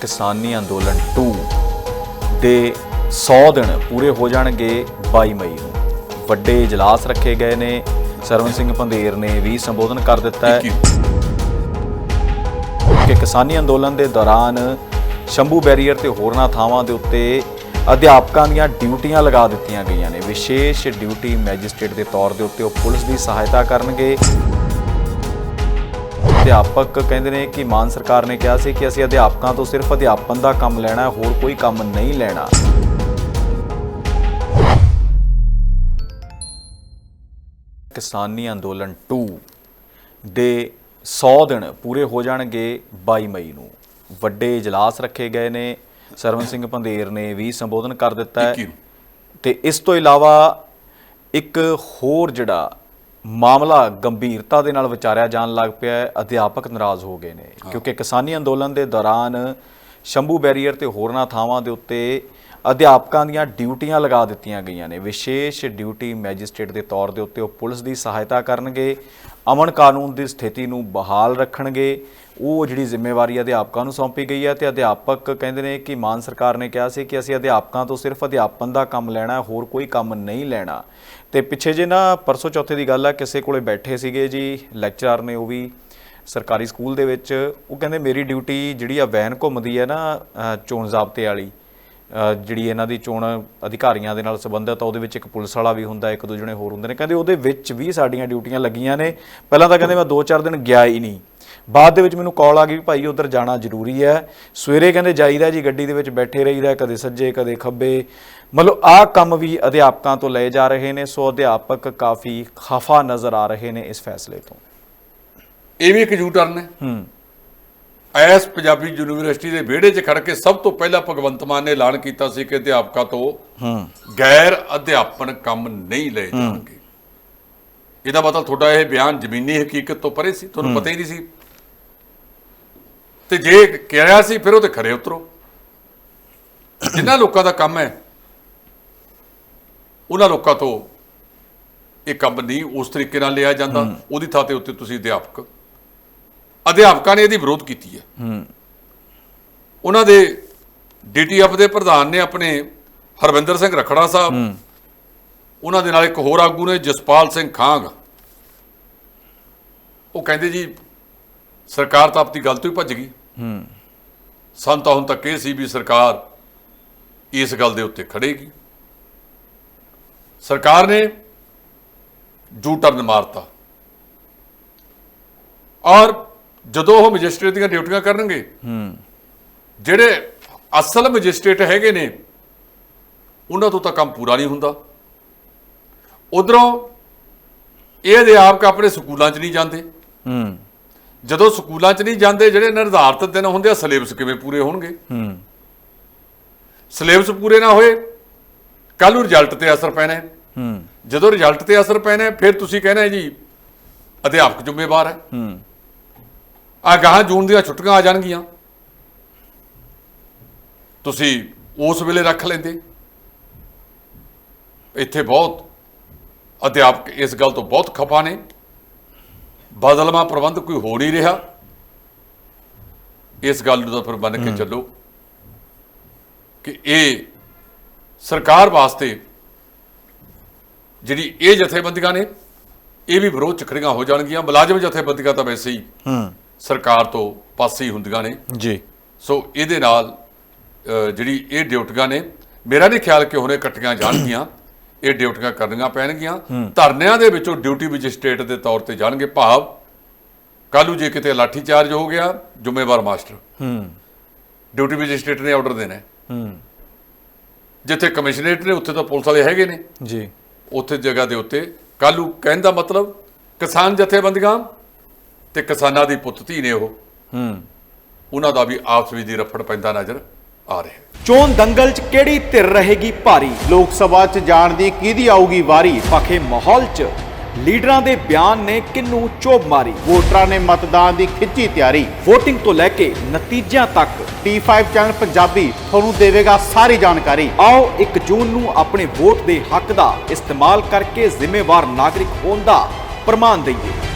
ਕਿਸਾਨੀ ਅੰਦੋਲਨ 2 ਦੇ 100 ਦਿਨ ਪੂਰੇ ਹੋ ਜਾਣਗੇ 22 ਮਈ ਨੂੰ। ਵੱਡੇ ਇਜਲਾਸ ਰੱਖੇ ਗਏ ਨੇ। ਸਰਵਨ ਸਿੰਘ ਪੰਧੇਰ ਨੇ ਵੀ ਸੰਬੋਧਨ ਕਰ ਦਿੱਤਾ ਹੈ ਕਿ ਕਿਸਾਨੀ ਅੰਦੋਲਨ ਦੇ ਦੌਰਾਨ ਸ਼ੰਭੂ ਬੈਰੀਅਰ ਤੇ ਹੋਰਨਾਂ ਥਾਵਾਂ ਦੇ ਉੱਤੇ ਅਧਿਆਪਕਾਂ ਦੀਆਂ ਡਿਊਟੀਆਂ ਲਗਾ ਦਿੱਤੀਆਂ ਗਈਆਂ ਨੇ। ਵਿਸ਼ੇਸ਼ ਡਿਊਟੀ ਮੈਜਿਸਟ੍ਰੇਟ ਦੇ ਤੌਰ ਦੇ ਉੱਤੇ ਉਹ ਪੁਲਿਸ ਦੀ ਸਹਾਇਤਾ ਕਰਨਗੇ। ਅਧਿਆਪਕ ਕਹਿੰਦੇ ਨੇ ਕਿ ਮਾਨ ਸਰਕਾਰ ਨੇ ਕਿਹਾ ਸੀ ਕਿ ਅਸੀਂ ਅਧਿਆਪਕਾਂ ਤੋਂ ਸਿਰਫ ਅਧਿਆਪਨ ਦਾ ਕੰਮ ਲੈਣਾ ਹੈ ਹੋਰ ਕੋਈ ਕੰਮ ਨਹੀਂ ਲੈਣਾ। ਕਿਸਾਨੀ ਅੰਦੋਲਨ 2 ਦੇ 100 ਦਿਨ ਪੂਰੇ ਹੋ ਜਾਣਗੇ 22 ਮਈ ਨੂੰ। ਵੱਡੇ ਇਜਲਾਸ ਰੱਖੇ ਗਏ ਨੇ। ਸਰਵਨ ਸਿੰਘ ਪੰਧੇਰ ਨੇ ਵੀ ਸੰਬੋਧਨ ਕਰ ਦਿੱਤਾ ਹੈ। ਤੇ ਇਸ ਤੋਂ ਇਲਾਵਾ ਇੱਕ ਹੋਰ ਜਿਹੜਾ ਮਾਮਲਾ ਗੰਭੀਰਤਾ ਦੇ ਨਾਲ ਵਿਚਾਰਿਆ ਜਾਣ ਲੱਗ ਪਿਆ ਹੈ। ਅਧਿਆਪਕ ਨਾਰਾਜ਼ ਹੋ ਗਏ ਨੇ। ਕਿਉਂਕਿ ਕਿਸਾਨੀ ਅੰਦੋਲਨ ਦੇ ਦੌਰਾਨ ਸ਼ੰਭੂ ਬੈਰੀਅਰ ਤੇ ਹੋਰਨਾਂ ਥਾਵਾਂ ਦੇ ਉੱਤੇ ਅਧਿਆਪਕਾਂ ਦੀਆਂ ਡਿਊਟੀਆਂ ਲਗਾ ਦਿੱਤੀਆਂ ਗਈਆਂ ਨੇ। ਵਿਸ਼ੇਸ਼ ਡਿਊਟੀ ਮੈਜਿਸਟ੍ਰੇਟ ਦੇ ਤੌਰ ਦੇ ਉੱਤੇ ਉਹ ਪੁਲਿਸ ਦੀ ਸਹਾਇਤਾ ਕਰਨਗੇ, ਅਮਨ ਕਾਨੂੰਨ ਦੀ ਸਥਿਤੀ ਨੂੰ ਬਹਾਲ ਰੱਖਣਗੇ। ਉਹ ਜਿਹੜੀ ਜ਼ਿੰਮੇਵਾਰੀ ਅਧਿਆਪਕਾਂ ਨੂੰ ਸੌਂਪੀ ਗਈ ਹੈ ਤੇ ਅਧਿਆਪਕ ਕਹਿੰਦੇ ਨੇ ਕਿ ਮਾਨ ਸਰਕਾਰ ਨੇ ਕਿਹਾ ਸੀ ਕਿ ਅਸੀਂ ਅਧਿਆਪਕਾਂ ਤੋਂ ਸਿਰਫ ਅਧਿਆਪਨ ਦਾ ਕੰਮ ਲੈਣਾ, ਹੋਰ ਕੋਈ ਕੰਮ ਨਹੀਂ ਲੈਣਾ। ਤੇ ਪਿੱਛੇ ਜੇ ਨਾ, ਪਰਸੋਂ ਚੌਥੇ ਦੀ ਗੱਲ ਆ, ਕਿਸੇ ਕੋਲੇ ਬੈਠੇ ਸੀਗੇ ਜੀ, ਲੈਕਚਰਰ ਨੇ ਉਹ ਵੀ ਸਰਕਾਰੀ ਸਕੂਲ ਦੇ ਵਿੱਚ। ਉਹ ਕਹਿੰਦੇ ਮੇਰੀ ਡਿਊਟੀ ਜਿਹੜੀ ਆ ਵੈਨ ਘੁੰਮਦੀ ਹੈ ਨਾ ਚੋਣ ਜ਼ਾਬਤੇ ਵਾਲੀ ਜਿਹੜੀ ਇਹਨਾਂ ਦੀ ਚੋਣ ਅਧਿਕਾਰੀਆਂ ਦੇ ਨਾਲ ਸੰਬੰਧਿਤ ਆ ਉਹਦੇ ਵਿੱਚ ਇੱਕ ਪੁਲਿਸ ਵਾਲਾ ਵੀ ਹੁੰਦਾ ਇੱਕ ਦੋ ਜਣੇ ਹੋਰ ਹੁੰਦੇ ਨੇ। ਕਹਿੰਦੇ ਉਹਦੇ ਵਿੱਚ ਵੀ ਸਾਡੀਆਂ ਡਿਊਟੀਆਂ ਲੱਗੀਆਂ ਨੇ। ਪਹਿਲਾਂ ਤਾਂ ਕਹਿੰਦੇ ਮੈਂ 2-4 ਦਿਨ ਗਿਆ ਹੀ ਨਹੀਂ। ਬਾਅਦ ਦੇ ਵਿੱਚ ਮੈਨੂੰ ਕਾਲ ਆ ਗਈ ਵੀ ਭਾਈ ਉਧਰ ਜਾਣਾ ਜ਼ਰੂਰੀ ਹੈ। ਸਵੇਰੇ ਕਹਿੰਦੇ ਜਾਈਦਾ ਜੀ ਗੱਡੀ ਦੇ ਵਿੱਚ ਬੈਠੇ ਰਹੀਦਾ ਕਦੇ ਸੱਜੇ ਕਦੇ ਖੱਬੇ। ਮਤਲਬ ਆਹ ਕੰਮ ਵੀ ਅਧਿਆਪਕਾਂ ਤੋਂ ਲਏ ਜਾ ਰਹੇ ਨੇ ਸੋ ਅਧਿਆਪਕ ਕਾਫੀ ਖਫਾ ਨਜ਼ਰ ਆ ਰਹੇ ਨੇ ਇਸ ਫੈਸਲੇ ਤੋਂ। ਇਹ ਵੀ ਇੱਕ ਯੂ ਟਰਨ ਹੈ। ਹੂੰ। ਐਸ ਪੰਜਾਬੀ ਯੂਨੀਵਰਸਿਟੀ ਦੇ ਵਿਹੜੇ 'ਚ ਖੜ ਕੇ ਸਭ ਤੋਂ ਪਹਿਲਾਂ ਭਗਵੰਤ ਮਾਨ ਨੇ ਐਲਾਨ ਕੀਤਾ ਸੀ ਕਿ ਅਧਿਆਪਕਾਂ ਤੋਂ ਹੂੰ। ਗੈਰ ਅਧਿਆਪਨ ਕੰਮ ਨਹੀਂ ਲਏ ਜਾਣਗੇ। ਇਹਦਾ ਮਤਲਬ ਤੁਹਾਡਾ ਇਹ ਬਿਆਨ ਜ਼ਮੀਨੀ ਹਕੀਕਤ ਤੋਂ ਪਰੇ ਸੀ? ਤੁਹਾਨੂੰ ਪਤਾ ਹੀ ਨਹੀਂ ਸੀ। ਤੇ ਜੇ ਕਿਹਾ ਸੀ ਫਿਰ ਉਹ ਤੇ ਖਰੇ ਉਤਰੋ। ਜਿਨ੍ਹਾਂ ਲੋਕਾਂ ਦਾ ਕੰਮ ਹੈ ਉਹਨਾਂ ਲੋਕਾਂ ਤੋਂ ਇਹ ਕੰਮ ਨਹੀਂ ਉਸ ਤਰੀਕੇ ਨਾਲ ਲਿਆ ਜਾਂਦਾ। ਉਹਦੀ ਥਾਂ ਤੇ ਉੱਤੇ ਤੁਸੀਂ ਅਧਿਆਪਕ ਅਧਿਆਪਕਾਂ ਨੇ ਇਹਦੀ ਵਿਰੋਧ ਕੀਤੀ ਹੈ। ਹੂੰ। ਉਹਨਾਂ ਦੇ ਡੀਟੀਐਫ ਦੇ ਪ੍ਰਧਾਨ ਨੇ ਆਪਣੇ ਹਰਵਿੰਦਰ ਸਿੰਘ ਰਖੜਾ ਸਾਹਿਬ ਉਹਨਾਂ ਦੇ ਨਾਲ ਇੱਕ ਹੋਰ ਆਗੂ ਨੇ ਜਸਪਾਲ ਸਿੰਘ ਖਾਂਗ। ਉਹ ਕਹਿੰਦੇ ਜੀ ਸਰਕਾਰ ਤਾਂ ਆਪਣੀ ਗੱਲ ਤੋਂ ਹੀ ਭੱਜ ਗਈ। ਹੂੰ। ਸਾਨੂੰ ਤਾਂ ਹੁਣ ਤੱਕ ਇਹ ਸੀ ਵੀ ਸਰਕਾਰ ਇਸ ਗੱਲ ਦੇ ਉੱਤੇ ਖੜੇਗੀ। ਸਰਕਾਰ ਨੇ ਜੂ ਟਰਨ ਮਾਰਤਾ। ਔਰ ਜਦੋਂ ਉਹ ਮੈਜਿਸਟ੍ਰੇਟ ਦੀਆਂ ਡਿਊਟੀਆਂ ਕਰਨਗੇ ਹੂੰ ਜਿਹੜੇ ਅਸਲ ਮੈਜਿਸਟ੍ਰੇਟ ਹੈਗੇ ਨੇ, ਉਹਨਾਂ ਤੋਂ ਤਾਂ ਕੰਮ ਪੂਰਾ ਨਹੀਂ ਹੁੰਦਾ। ਉਧਰੋਂ ਇਹ ਅਧਿਆਪਕ ਆਪਣੇ ਸਕੂਲਾਂ 'ਚ ਨਹੀਂ ਜਾਂਦੇ। ਹੂੰ ਜਦੋਂ ਸਕੂਲਾਂ 'ਚ ਨਹੀਂ ਜਾਂਦੇ, ਜਿਹੜੇ ਨਿਰਧਾਰਤ ਦਿਨ ਹੁੰਦੇ ਆ, ਸਿਲੇਬਸ ਕਿਵੇਂ ਪੂਰੇ ਹੋਣਗੇ? ਹੂੰ ਸਿਲੇਬਸ ਪੂਰੇ ਨਾ ਹੋਏ ਕੱਲ ਨੂੰ ਰਿਜ਼ਲਟ ਤੇ ਅਸਰ ਪੈਣਾ ਹੂੰ। ਜਦੋਂ ਰਿਜ਼ਲਟ ਤੇ ਅਸਰ ਪੈਣਾ ਫਿਰ ਤੁਸੀਂ ਕਹਿਣਾ ਜੀ, ਅਧਿਆਪਕ ਜ਼ਿੰਮੇਵਾਰ ਹੈ ਹੂੰ। ਆ ਗਾਹਾਂ ਜੂਨ ਦੀਆਂ ਛੁੱਟੀਆਂ ਆ ਜਾਣਗੀਆਂ। ਤੁਸੀਂ ਉਸ ਵੇਲੇ ਰੱਖ ਲੈਂਦੇ। ਇੱਥੇ ਬਹੁਤ ਅਧਿਆਪਕ ਇਸ ਗੱਲ ਤੋਂ ਬਹੁਤ ਖਪਾ ਨੇ। ਬਦਲਵਾ ਪ੍ਰਬੰਧ ਕੋਈ ਹੋ ਨਹੀਂ ਰਿਹਾ। ਇਸ ਗੱਲ ਨੂੰ ਤਾਂ ਫਿਰ ਮੰਨ ਕੇ ਚੱਲੋ ਕਿ ਇਹ ਸਰਕਾਰ ਵਾਸਤੇ ਜਿਹੜੀ ਇਹ ਜਥੇਬੰਦੀਆਂ ਨੇ ਇਹ ਵੀ ਵਿਰੋਧ ਚ ਖੜੀਆਂ ਹੋ ਜਾਣਗੀਆਂ। ਮੁਲਾਜ਼ਮ ਜਥੇਬੰਦੀਆਂ ਤਾਂ ਵੈਸੇ ਹੀ ਹੂੰ। ਸਰਕਾਰ ਤੋਂ ਪਾਸੇ ਹੁੰਦੀਆਂ ਨੇ। ਜੀ। ਸੋ ਇਹਦੇ ਨਾਲ ਜਿਹੜੀ ਇਹ ਡਿਊਟੀਆਂ ਨੇ ਮੇਰਾ ਨਹੀਂ ਖਿਆਲ ਕਿ ਹੁਣੇ ਇਕੱਠੀਆਂ ਜਾਣਗੀਆਂ। ਇਹ ਡਿਊਟੀਆਂ ਕਰਨੀਆਂ ਪੈਣਗੀਆਂ। ਧਰਨਿਆਂ ਦੇ ਵਿੱਚੋਂ ਡਿਊਟੀ ਮੈਜਿਸਟ੍ਰੇਟ ਦੇ ਤੌਰ ਤੇ ਜਾਣਗੇ ਭਾਵ ਕੱਲ੍ਹ ਨੂੰ ਜੇ ਕਿਤੇ ਲਾਠੀ ਚਾਰਜ ਹੋ ਗਿਆ ਜ਼ਿੰਮੇਵਾਰ ਮਾਸਟਰ। ਹੂੰ। ਡਿਊਟੀ ਮੈਜਿਸਟ੍ਰੇਟ ਨੇ ਆਰਡਰ ਦੇਣਾ। ਹੈ। ਜਿੱਥੇ ਕਮਿਸ਼ਨਰੇਟ ਨੇ ਉੱਥੇ ਤਾਂ ਪੁਲਿਸ ਵਾਲੇ ਹੈਗੇ ਨੇ। ਜੀ। ਉੱਥੇ ਜਗ੍ਹਾ ਦੇ ਉੱਤੇ। ਕੱਲ੍ਹ ਨੂੰ ਕਹਿਣ ਦਾ ਮਤਲਬ ਕਿਸਾਨ ਜਥੇਬੰਦੀਆਂ ਤੇ ਕਿਸਾਨਾਂ ਦੀ ਪੁੱਤ ਧੀ ਨੇ ਉਹ। ਹੂੰ। ਉਹਨਾਂ ਦਾ ਵੀ ਆਪਸ ਵਿੱਚ ਦੀ ਰਫੜ ਪੈਂਦਾ ਨਜ਼ਰ ਆ ਰਿਹਾ ਚੋਣ ਦੰਗਲ 'ਚ ਕਿਹੜੀ ਧਿਰ ਰਹੇਗੀ ਭਾਰੀ? ਲੋਕ ਸਭਾ 'ਚ ਜਾਣ ਦੀ ਕਿਹਦੀ ਆਊਗੀ ਵਾਰੀ? ਪਖੇ ਮਾਹੌਲ 'ਚ। ਲੀਡਰਾਂ ਦੇ ਬਿਆਨ ਨੇ ਕਿੰਨੂੰ ਚੋਬ ਮਾਰੀ? ਵੋਟਰਾਂ ਨੇ ਮਤਦਾਨ ਦੀ ਖਿੱਚੀ ਤਿਆਰੀ। VOTING ਤੋਂ ਲੈ ਕੇ ਨਤੀਜਿਆਂ ਤੱਕ। T5 ਚੈਨਲ ਪੰਜਾਬੀ ਤੁਹਾਨੂੰ ਦੇਵੇਗਾ ਸਾਰੀ ਜਾਣਕਾਰੀ। ਆਓ 1 ਜੂਨ ਨੂੰ ਆਪਣੇ ਵੋਟ ਦੇ ਹੱਕ ਦਾ ਇਸਤੇਮਾਲ ਕਰਕੇ ਜ਼ਿੰਮੇਵਾਰ ਨਾਗਰਿਕ ਹੋਣ ਦਾ ਪ੍ਰਮਾਣ ਦਈਏ।